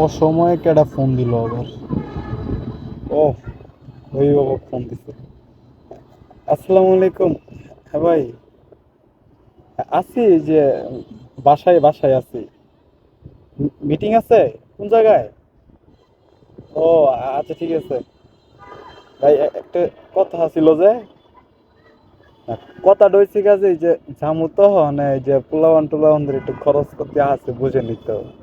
অসময়ে কেডা ফোন দিল আবার? ও ওই বাবা ফোন দিছে। আসসালামু আলাইকুম। হ্যাঁ ভাই আছি যে বাসায় বাসায় আছি মিটিং আছে? কোন জায়গায়? ও আচ্ছা ঠিক আছে। ভাই একটা কথা ছিল যে হয়েছে কাজে যে জামু তো মানে যে পোলাওয়ান টোলাওয়ান একটু খরচ করতে আছে বুঝে নিত হ্যাঁ,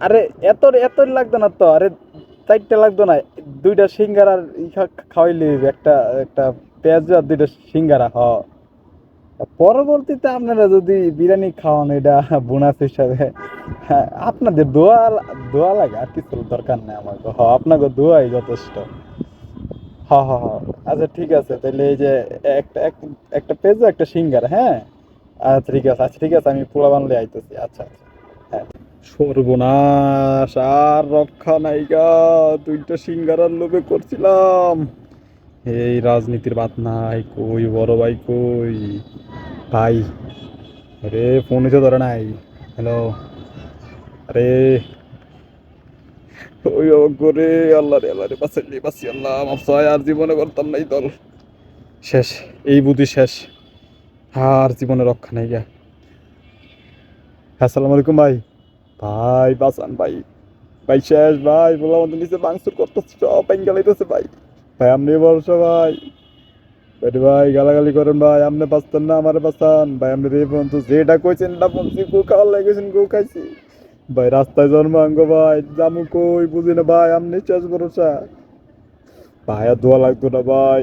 আরে এত এত লাগতো না তো আরে চারটা লাগতো না দুইটা সিঙ্গার আর খাওয়াইলি একটা একটা পেঁয়াজ আর দুইটা সিঙ্গারা হ। পরবর্তীতে আপনারা যদি বিরিয়ানি খাওয়ান এটা বোনাস হিসাবে হ্যাঁ, আপনাদের দোয়া দোয়া লাগে আর কিছু দরকার নেই আমাকে হ আপনাকে দোয়াই যথেষ্ট। হ হ হ আচ্ছা ঠিক আছে তাহলে এই যে একটা এক- একটা পেঁয়াজ একটা সিঙ্গার হ্যাঁ? আচ্ছা ঠিক আছে আচ্ছা ঠিক আছে আমি পোলা বানলে আইতেছি আচ্ছা আচ্ছা হ্যাঁ। সর্বনাশ, আর রক্ষা নাই গা। দুইটা সিঙ্গারার লোভে করছিলাম। এই রাজনীতির বাত নাই, কই বড় ভাই কই? ভাই, আরে ফোন এসে ধরে নাই। হ্যালো আরে, ওই করে আল্লাহ রে আল্লাহ রে বাঁচাইলি বাঁচি আল্লাহ মাফসায় আর জীবনে করতাম নাই দল। শেষ, এই বুদ্ধি শেষ। আর জীবনে রক্ষা নাই গা। আসসালামু আলাইকুম ভাই। ভাই বাসান ভাই। ভাই, শেষ ভাই বলা আমাদের নিচে বাংসুর করতেছে, সব ব্যাঙ্গে লাইতেছে ভাই। ভাই, আপনি ভরসা ভাই। ভাই ভাই, গালাগালি করেন ভাই, আপনি বাঁচতেন না, আমার বাঁচান। ভাই, আপনি রে পর্যন্ত যেটা কইছেন এটা বলছি, গো খাওয়ার লাগেছেন গো খাইছি। ভাই, রাস্তায় জন্মাঙ্গ ভাই, জামু কই, বুঝি না ভাই, আপনি শেষ ভরসা। ভাই, আর দোয়া লাগতো না ভাই।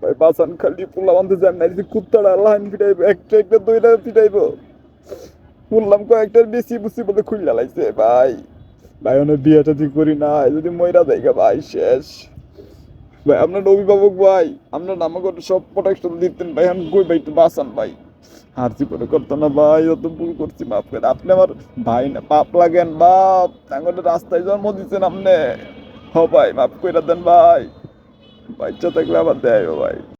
ভাই, বাঁচান, খালি পোলা বান্ধে যান না কুত্তাটা লাইন ফিটাইবো, একটা একটা, দইটা ফিটাইবো। বললাম কয়েকটার বেশি বুঝি বলে খুললা লাগছে, ভাই। ভাই, অনেক বিয়ে টাদি করি না যদি ময়রা দেয় ভাই, শেষ। ভাই, আপনার অভিভাবক, ভাই, আপনার আমাকে সব প্রোটেকশন দিতেন, ভাই, আমি কই ভাই, একটু বাঁচান, ভাই। আর জীবনে করতো না, ভাই, অত ভুল করছি, মাফ করে। আপনি আমার ভাই না, পাপ লাগেন, বাপ। তাঙ্গলে রাস্তায় জন্ম দিচ্ছেন আপনি। হ, ভাই, মাফ করে দেন, ভাই। বাচ্চা থাকলে আবার দেয় ভাই।